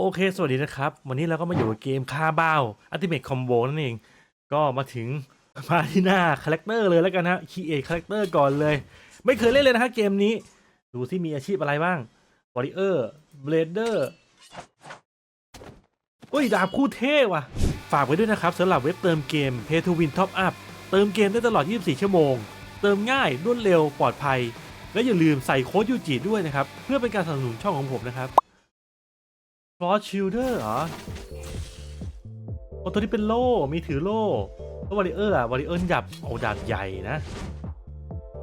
โอเค สวัสดีนะครับ วันนี้เราก็มาอยู่กับเกมคาบ้าวอัติเม e คอมโบนั่นเอง ก็มาถึงมาที่หน้าคาแรคเตอร์เลยแล้วกันนะคีเอทคาแรคเตอร์ก่อนเลย ไม่เคยเล่นเลยนะฮะเกมนี้ ดูที่มีอาชีพอะไรบ้างวอริเออร์เบลเดอร์อุ้ย ดาบคู่เท่ว่ะ ฝากไว้ด้วยนะครับสำหรับเว็บเติมเกม Pay to Win Top Up เติมเกมได้ตลอด 24 ชั่วโมง เติมง่ายรวดเร็วปลอดภัย และอย่าลืมใส่โค้ดยูจิด้วยนะครับ เพื่อเป็นการสนับสนุนช่องของผมนะครับ ฟอสชิลเดอร์เหรอโอ้ตัวนี้เป็นโล่ มีถือโล่ แล้ววอริเออร์อะวอริเออร์ดับโอ้ดาบใหญ่นะ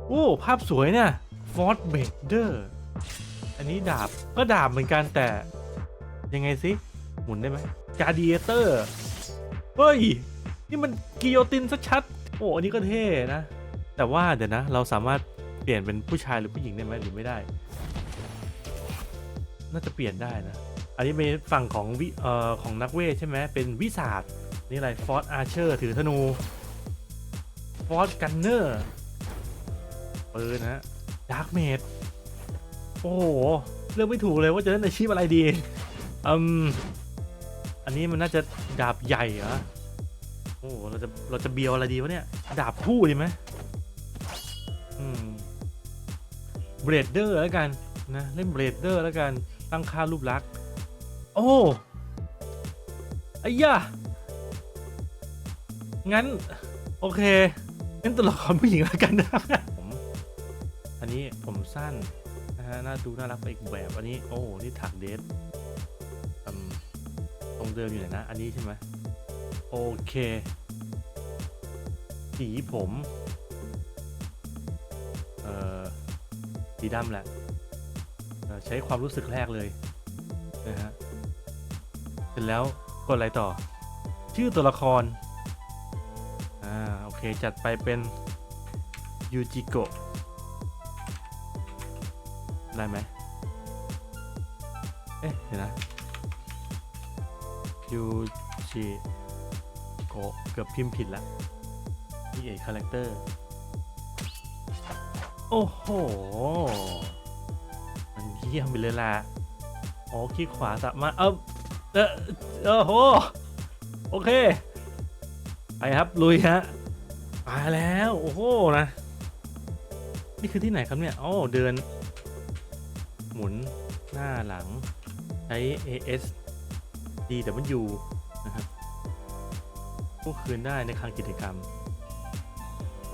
โอ้ ภาพสวยเนี่ยฟอสเบเดอร์ อันนี้ดาบ ก็ดาบเหมือนกันแต่ ยังไงสิ หมุนได้ไหมกา d ดียเตอร์ เฮ้ย นี่มันกิโยตินชัดๆ โอ้ อันนี้ก็เท่นะ แต่ว่าเดี๋ยวนะ เราสามารถเปลี่ยนเป็นผู้ชายหรือผู้หญิงได้ไหมหรือไม่ได้ น่าจะเปลี่ยนได้นะ อันนี้เป็นฝั่งของวิเอ่อของนักเวทใช่ไหมเป็นวิสาดนี่อะไรฟอสอาร์เชอร์ถือธนูฟอสกันเนอร์ปืนนะดาร์กเมดโอ้โหเลือกไม่ถูกเลยว่าจะเล่นอาชีพอะไรดีอืมอันนี้มันน่าจะดาบใหญ่เหรอโอ้โหเราจะเราจะเบียวอะไรดีวะเนี่ยดาบคู่ดีไหมอืมเบรดเดอร์แล้วกันนะเล่นเบรดเดอร์แล้วกันตั้งค่ารูปลักษณ์ โอ้ไอ้ย่างั้น โอเคงั้นตัวละครผู้หญิงแล้วกันนะผมอันนี้ผมสั้นนะฮะน่าดูน่ารักไปอีกแบบอันนี้โอ้นี่ถักเดทตรงเดิมอยู่ไหนนะ อันนี้ใช่ไหมโอเค สีผมเอ่อสีดำแหละใช้ความรู้สึกแรกเลยนะฮะ สร็จแล้วกดอะไรต่อ ชื่อตัวละคร อ่า โอเค จัดไปเป็นยูจิโกะได้ไหมเอ๊ะเดี๋ยวนะยูจิโกะเกือบพิมพ์ผิดละนี่เอกคาแรคเตอร์ โอ้โห มันเยี่ยมไปเลยล่ะอ๋อคลิกขวาสามารถ เออ เออเออโหโอเค ไปครับลุยฮะมาแล้วโอ้โหนะ นี่คือที่ไหนครับเนี่ยอ๋อเดิน หมุนหน้าหลัง ใช้ AS D W นะครับผู้คืนได้ในคลังกิจกรรม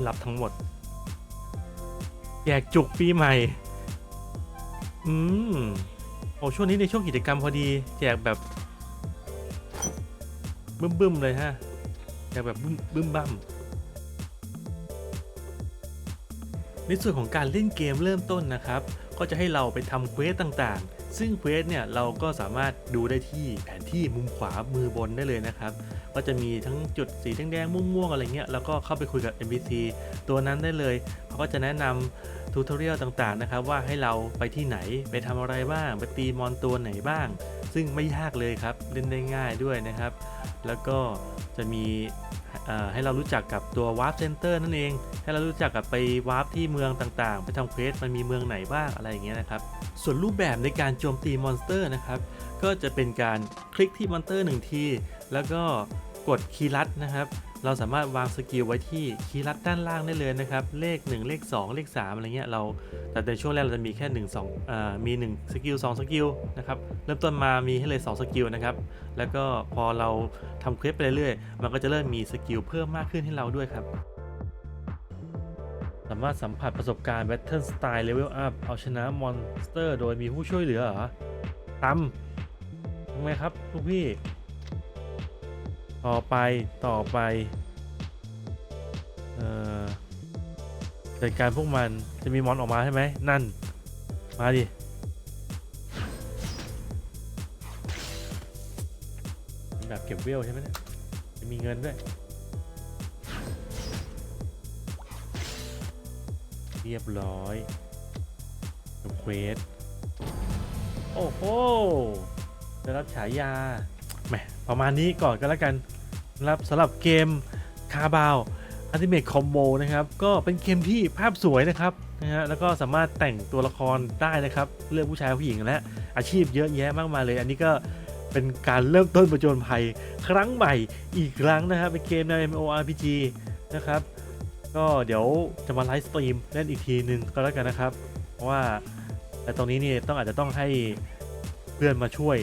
รับทั้งหมดแจกจุกปีใหม่ อืมโอ้ช่วงนี้ในช่วงกิจกรรมพอดี แจกแบบ บึ้มบึมๆเลยฮะแจกแบบบึ้มบึ้มบั้มในส่วนของการเล่นเกมเริ่มต้นนะครับ ก็จะให้เราไปทำเควสต่างๆ ซึ่งเควสเนี่ยเราก็สามารถดูได้ที่แผนที่มุมขวามือบนได้เลยนะครับ ก็จะมีทั้งจุดสีแดงๆม่วงๆอะไรเงี้ยแล้วก็เข้าไปคุยกับ NPC ตัวนั้นได้เลยเขาก็จะแนะนำทูตอเรียลต่างๆนะครับ ว่าให้เราไปที่ไหนไปทำอะไรบ้างไปตีมอนตัวไหนบ้าง ซึ่งไม่ยากเลยครับ เล่นได้ง่ายด้วยนะครับ แล้วก็จะมีให้เรารู้จักกับตัววาร์ปเซนเตอร์นั่นเอง ให้เรารู้จักกับไปวาร์ปที่เมืองต่างๆ ไปทำเควสมันมีเมืองไหนบ้างอะไรอย่างเงี้ยนะครับ ส่วนรูปแบบในการโจมตีมอนสเตอร์นะครับ ก็จะเป็นการคลิกที่มอนสเตอร์หนึ่งที แล้วก็ กดคีย์ลัดนะครับ เราสามารถวางสกิลไว้ที่คีย์ลัดด้านล่างได้เลยนะครับ เลข 1 เลข 2 เลข 3 อะไรเงี้ยเรา แต่ในช่วงแรกเราจะมีแค่1 2อ่ามี 1 สกิล 2 สกิลนะครับ เริ่มต้นมามีให้เลย 2 สกิลนะครับ แล้วก็พอเราทำเควสไปเรื่อยๆ มันก็จะเริ่มมีสกิลเพิ่มมากขึ้นให้เราด้วยครับสามารถสัมผัสประสบการณ์ Battle Style Level Up เอาชนะมอนสเตอร์โดยมีผู้ช่วยเหลือเหรอตำทำไมครับลูกพี่ ต่อไปต่อไป เอ่อจัดการพวกมันจะมีมอนออกมาใช่ไหมนั่น มาดิแบบเก็บเวลใช่ไหมเนี่ยจะมีเงินด้วย เรียบร้อยจบเควส โอ้โหได้รับฉายาแหมประมาณนี้ก่อนก็แล้วกัน นะครับสำหรับเกมคาบาวอัลติเม e คอมโบนะครับก็เป็นเกมที่ภาพสวยนะครับนะฮะแล้วก็สามารถแต่งตัวละครได้นะครับ เลือกผู้ชายผู้หญิงและอาชีพเยอะแยะมากมายเลย อันนี้ก็เป็นการเริ่มต้นประจนภัยครั้งใหม่อีกครั้งนะครับเป็นเกมใน MMORPG นะครับก็เดี๋ยวจะมาไลฟ์สตรีมเล่นอีกทีหนึ่งก็แล้วกันนะครับ เพราะว่าแต่ตรงนี้นี่ต้องอาจจะต้องให้เพื่อนมาช่วย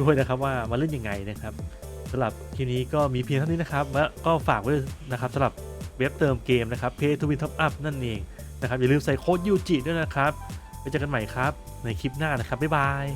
ด้วยนะครับว่ามาเล่นยังไงนะครับ สำหรับคลิปนี้ก็มีเพียงเท่านี้นะครับและก็ฝากไว้นะครับสำหรับเว็บเติมเกมนะครับ Pay to Win Top Up นั่นเองนะครับอย่าลืมใส่โค้ดยูจิด้วยนะครับไว้เจอกันใหม่ครับ ในคลิปหน้านะครับบ๊ายบาย